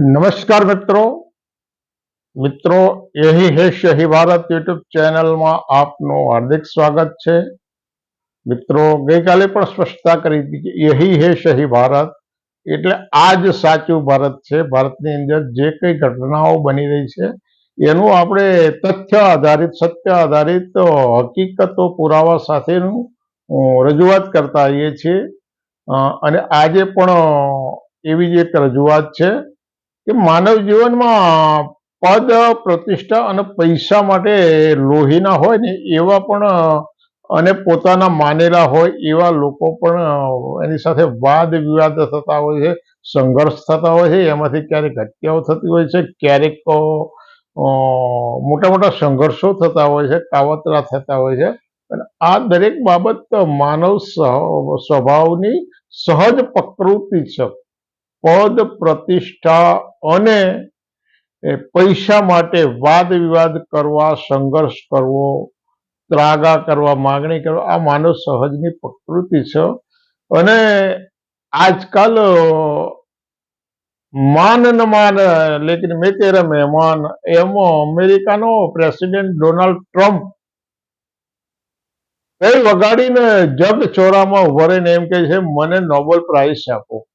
નમસ્કાર મિત્રો. મિત્રો, એહી હે શહી ભારત યુટ્યુબ ચેનલમાં આપનું હાર્દિક સ્વાગત છે. મિત્રો, ગઈકાલે પણ સ્પષ્ટતા કરી હતી કે યહી હે શહી ભારત એટલે આ જ સાચું ભારત છે. ભારતની અંદર જે કઈ ઘટનાઓ બની રહી છે, એનું આપણે તથ્ય આધારિત, સત્ય આધારિત હકીકતો પુરાવા સાથેનું રજૂઆત કરતા આવીએ છીએ. અને આજે પણ એવી જ એક રજૂઆત છે. કે માનવ જીવનમાં પદ, પ્રતિષ્ઠા અને પૈસા માટે લોહીના હોય ને એવા પણ, અને પોતાના માનેલા હોય એવા લોકો પણ, એની સાથે વાદ વિવાદ થતા હોય છે, સંઘર્ષ થતા હોય છે, એમાંથી ક્યારેક હત્યાઓ થતી હોય છે, ક્યારેક મોટા મોટા સંઘર્ષો થતા હોય છે, કાવતરા થતા હોય છે. અને આ દરેક બાબત માનવ સ્વ- સ્વભાવની સહજ પ્રકૃતિ છે. પદ પ્રતિષ્ઠા અને પૈસા માટે વાદ વિવાદ કરવા, સંઘર્ષ કરવો, ત્રાગા કરવા, માગણી કરવા, આ માનવ સહજની પ્રકૃતિ છે. અને આજકાલ માન ન માન, લેકિન મેં તેરા મહેમાન, એમ અમેરિકાનો પ્રેસિડેન્ટ ડોનાલ્ડ ટ્રમ્પ એ વગાડીને જગ ચોરામાં રહીને એમ કે છે, મને નોબેલ પ્રાઇઝ આપો.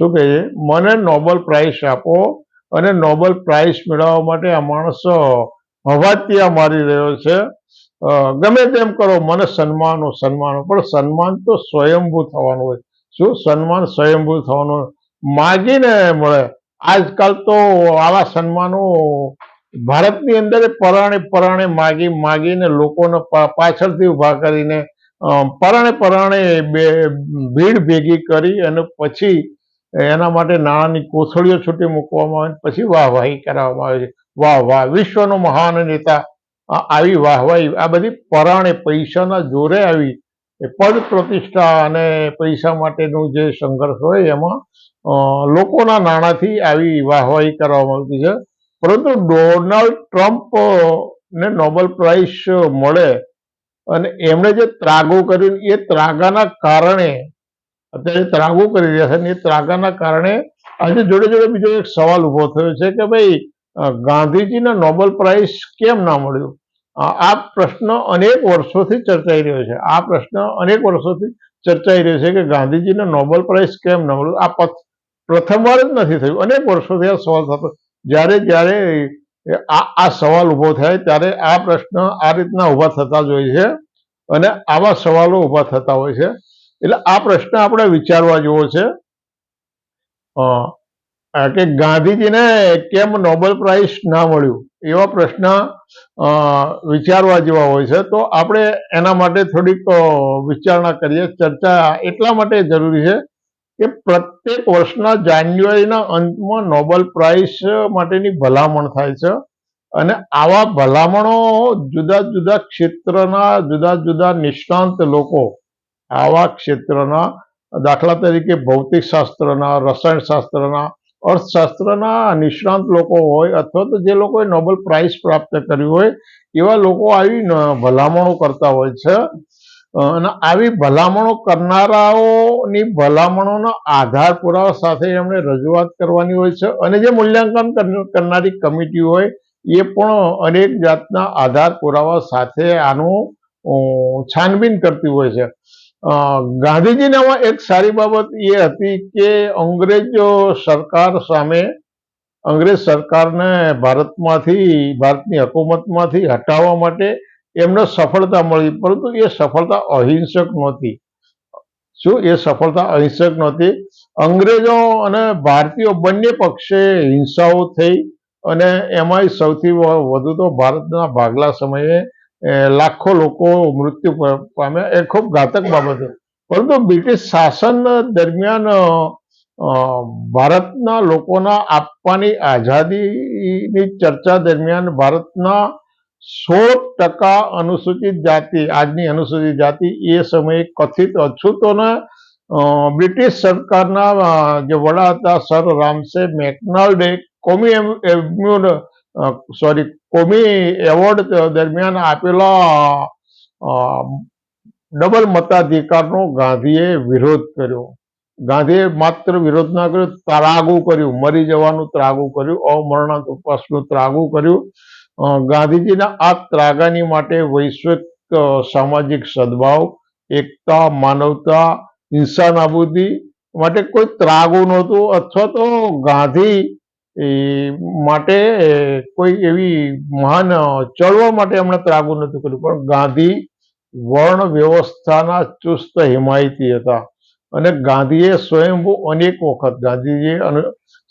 શું કહે છે? મને નોબેલ પ્રાઇઝ આપો અને નોબેલ પ્રાઇઝ મેળવવા માટે આ માણસ હવાતિયા મારી રહ્યો છે. ગમે તેમ કરો, મને સન્માનો સન્માનો. પણ સન્માન તો સ્વયંભૂ થવાનું હોય. શું સન્માન સ્વયંભૂ થવાનું. માગીને મળે. આજકાલ તો આવા સન્માનો ભારતની અંદર પરાણે પરાણે માગી, માગીને લોકોને પાછળથી ઊભા કરીને પરાણે પરાણે ભીડ ભેગી કરી અને પછી એના માટે નાણાંની કોથળીઓ છૂટી મૂકવામાં આવે પછી વાહવાહી કરાવવામાં આવે છે. વાહ વાહ વિશ્વનો મહાન નેતા આવી વાહવાહી, આ બધી પરાણે પૈસાના જોરે આવી એ પદ પ્રતિષ્ઠા અને પૈસા માટેનું જે સંઘર્ષ હોય એમાં લોકોના નાણાંથી આવી વાહવાહી કરવામાં આવતી છે. પરંતુ ડોનાલ્ડ ટ્રમ્પ ને નોબેલ પ્રાઇઝ મળે અને એમણે જે ત્રાગો કર્યું એ ત્રાગાના કારણે અત્યારે ત્રાગો કરી રહ્યા છે અને એ ત્રાગાના કારણે આજે જોડે જોડે બીજો એક સવાલ ઊભો થયો છે કે ભાઈ ગાંધીજીને નોબેલ પ્રાઇઝ કેમ ના મળ્યું? આ પ્રશ્ન અનેક વર્ષોથી ચર્ચાઈ રહ્યો છે. આ પ્રશ્ન અનેક વર્ષોથી ચર્ચાઈ રહ્યો છે કે ગાંધીજીને નોબેલ પ્રાઇઝ કેમ ન મળ્યું? આ પ્રથમવાર જ નથી થયું. અનેક વર્ષોથી આ સવાલ થતો જ્યારે જ્યારે આ આ સવાલ ઊભો થાય ત્યારે આ પ્રશ્ન આ રીતના ઊભા થતા જ હોય છે અને આવા સવાલો ઊભા થતા હોય છે. એટલે આ પ્રશ્ન આપણે વિચારવા જેવો છે. કે ગાંધીજીને કેમ નોબેલ પ્રાઇઝ ના મળ્યું? એવા પ્રશ્ન વિચારવા જેવા હોય છે. તો આપણે એના માટે થોડીક વિચારણા કરીએ. ચર્ચા એટલા માટે જરૂરી છે કે પ્રત્યેક વર્ષના જાન્યુઆરીના અંતમાં નોબેલ પ્રાઇઝ માટેની ભલામણ થાય છે. અને આવા ભલામણો જુદા જુદા ક્ષેત્રના જુદા જુદા નિષ્ણાંત લોકો આવા ક્ષેત્રના દાખલા તરીકે ભૌતિક શાસ્ત્રના રસાયણ શાસ્ત્રના અર્થશાસ્ત્રના નિષ્ણાંત લોકો હોય અથવા તો જે લોકોએ નોબેલ પ્રાઇઝ પ્રાપ્ત કર્યું હોય, એવા લોકો આવી ભલામણો કરતા હોય છે. અને આવી ભલામણો કરનારાઓની ભલામણોના આધાર પુરાવા સાથે એમણે રજૂઆત કરવાની હોય છે. અને જે મૂલ્યાંકન કરનારી કમિટી હોય, એ પણ અનેક જાતના આધાર પુરાવા સાથે આનું છાનબીન કરતી હોય છે. ગાંધીજીનામાં એક સારી બાબત એ હતી કે અંગ્રેજો સરકાર સામે, અંગ્રેજ સરકારને ભારતમાંથી, ભારતની હકુમતમાંથી હટાવવા માટે એમને સફળતા મળી, પરંતુ એ સફળતા અહિંસક નહોતી. શું? એ સફળતા અહિંસક નહોતી. અંગ્રેજો અને ભારતીયો બંને પક્ષે હિંસાઓ થઈ અને એમાંય સૌથી વધુ તો ભારતના ભાગલા સમયે લાખો લોકો મૃત્યુ પામ્યા. એ ખૂબ ઘાતક બાબત પરંતુ બ્રિટિશ શાસન દરમિયાન ભારતના લોકોના આપવાની આઝાદીની ચર્ચા દરમિયાન ભારતના સોળ ટકા અનુસૂચિત જાતિ, આજની અનુસૂચિત જાતિ, એ સમયે કથિત અછૂતોને બ્રિટિશ સરકારના જે વડા હતા, સર રામસે મેકનાલ્ડે કોમી એમ- એમ્યુન સોરી કોમી એવોર્ડ દરમિયાન આપેલા ડબલ મતાધિકારનો ગાંધીએ વિરોધ કર્યો. ગાંધીએ માત્ર વિરોધ ના કર્યો, ત્રાગુ કર્યું, મરી જવાનું ત્રાગુ કર્યું અમરણાંત ઉપવાસનું ત્રાગુ કર્યું. ગાંધીજીના આ ત્રાગાની માટે વૈશ્વિક સામાજિક સદભાવ, એકતા, માનવતા હિંસા નાબૂદી માટે કોઈ ત્રાગુ નહોતું. અથવા તો ગાંધી એ, માટે કોઈ એવી મહાન ચળવળ માટે એમણે ત્રાગુ નથી કર્યું પણ ગાંધી વર્ણ વ્યવસ્થાના ચુસ્ત હિમાયતી હતા. અને ગાંધીએ સ્વયંભૂ અનેક વખત ગાંધીજીએ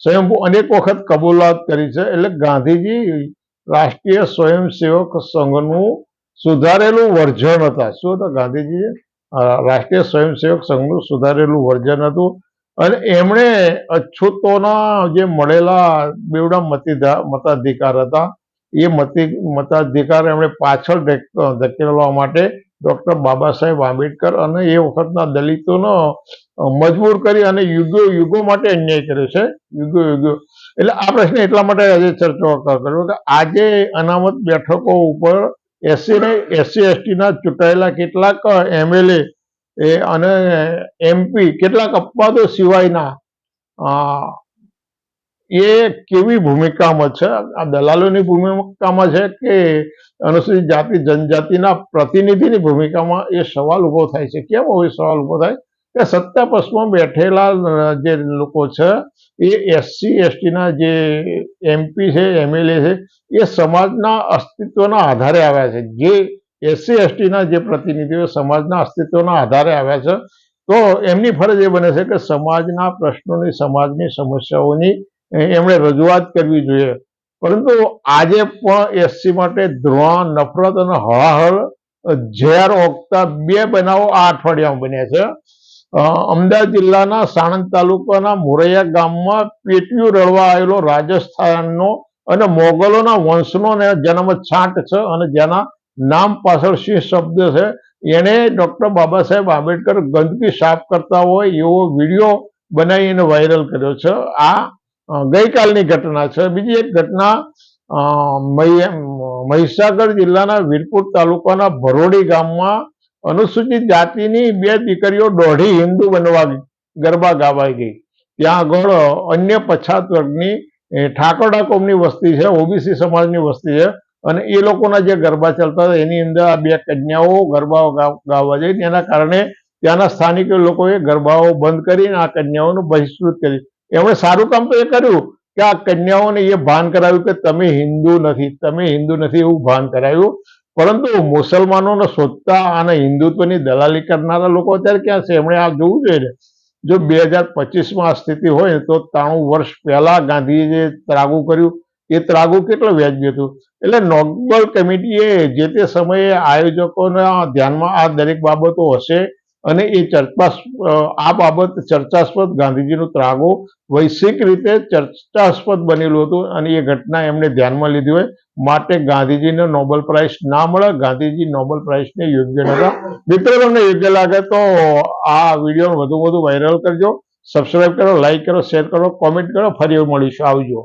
સ્વયંભૂ અનેક વખત કબૂલાત કરી છે એટલે ગાંધીજી રાષ્ટ્રીય સ્વયંસેવક સંઘનું સુધારેલું વર્જન હતા. શું હતા ગાંધીજીએ? રાષ્ટ્રીય સ્વયંસેવક સંઘનું સુધારેલું વર્જન હતું. અને એમણે અછૂતોના જે મળેલા બેવડા મતિધા મતાધિકાર હતા, એ મતિ મતાધિકાર એમણે પાછળ ધકેલ- ધકેલવા માટે ડૉક્ટર બાબા સાહેબ આંબેડકર અને એ વખતના દલિતોનો મજબૂર કરી અને યુગો યુગો માટે અન્યાય કર્યો છે. યુગો યુગો એટલે આ પ્રશ્ન એટલા માટે આજે ચર્ચા કર્યો કે આજે અનામત બેઠકો ઉપર એસસી ને એસસી, એસટીના ચૂંટાયેલા કેટલાક એમએલએ એ અને એમપી કેટલાક અપવાદો સિવાયના એ કેવી ભૂમિકામાં છે? આ દલાલોની ભૂમિકામાં છે કે અનુસૂચિત જાતિ, જનજાતિના પ્રતિનિધિની ભૂમિકામાં એ સવાલ ઊભો થાય છે? કેમ હવે સવાલ ઊભો થાય? કે સત્તા પક્ષમાં બેઠેલા જે લોકો છે, એ એસસી એસટીના જે એમપી છે એમએલએ છે, એ સમાજના અસ્તિત્વના આધારે આવ્યા છે. જે એસસી એસટીના જે પ્રતિનિધિઓ સમાજના અસ્તિત્વના આધારે આવ્યા છે, તો એમની ફરજ એ બને છે કે સમાજના પ્રશ્નોની, સમાજની સમસ્યાઓની એમણે રજૂઆત કરવી જોઈએ. પરંતુ આજે પણ એસસી માટે ધ્રોણ, નફરત અને હળાહળ ઝેર ઓગતા બે બનાવો આ અઠવાડિયામાં બન્યા છે. અમદાવાદ જિલ્લાના સાણંદ તાલુકાના મોરૈયા ગામમાં પેટીયું રળવા આવેલો રાજસ્થાનનો અને મોગલોના વંશનો જન્મ છાંટ છે અને જેના નામ પાછળ સિંહ શબ્દ છે? એને ડૉક્ટર બાબા સાહેબ આંબેડકર ગંદકી સાફ કરતા હોય એવો વીડિયો બનાવીને વાયરલ કર્યો છે. આ ગઈકાલની ઘટના છે. બીજી એક ઘટના મહીસાગર જિલ્લાના વીરપુર તાલુકાના ભરોડી ગામમાં અનુસૂચિત જાતિની બે દીકરીઓ દોઢી હિન્દુ બનવા ગરબા ગાવાઈ ગઈ. ત્યાં આગળ અન્ય પછાત વર્ગની ઠાકોરડા કોમની વસ્તી છે, ઓબીસી સમાજની વસ્તી છે. અને એ લોકોના જે ગરબા ચાલતા હતા, એની અંદર આ બે કન્યાઓ ગરબાઓ ગાવા જઈને એના કારણે ત્યાંના સ્થાનિક લોકોએ ગરબાઓ બંધ કરીને આ કન્યાઓનું બહિષ્કૃત કરી એમણે સારું કામ તો એ કર્યું કે આ કન્યાઓને એ ભાન કરાવ્યું કે તમે હિન્દુ નથી, તમે હિન્દુ નથી એવું ભાન કરાવ્યું પરંતુ મુસલમાનોને શોધતા અને હિન્દુત્વની દલાલી કરનારા લોકો અત્યારે ક્યાં છે? એમણે આ જોવું જોઈએ જો બે હજાર પચીસમાં આ સ્થિતિ હોય તો ત્રાણું વર્ષ પહેલા ગાંધીએ જે ત્રાગુ કર્યું. એ ત્રાગુ કેટલો વ્યાજબી હતું. એટલે નોબલ કમિટીએ જે તે સમયે આયોજકોના ધ્યાનમાં આ દરેક બાબતો હશે અને એ ચર્ચા આ બાબત ચર્ચાસ્પદ ગાંધીજીનું ત્રાગો વૈશ્વિક રીતે ચર્ચાસ્પદ બનેલું હતું અને એ ઘટના એમણે ધ્યાનમાં લીધી હોય માટે ગાંધીજીને નોબેલ પ્રાઇઝ ના મળે. ગાંધીજી નોબેલ પ્રાઇઝને યોગ્ય નતા મિત્રો, તમને યોગ્ય લાગે તો આ વીડિયો વધુ વધુ વાયરલ કરજો. સબસ્ક્રાઇબ કરો, લાઈક કરો, શેર કરો, કોમેન્ટ કરો. ફરી મળીશું. આવજો.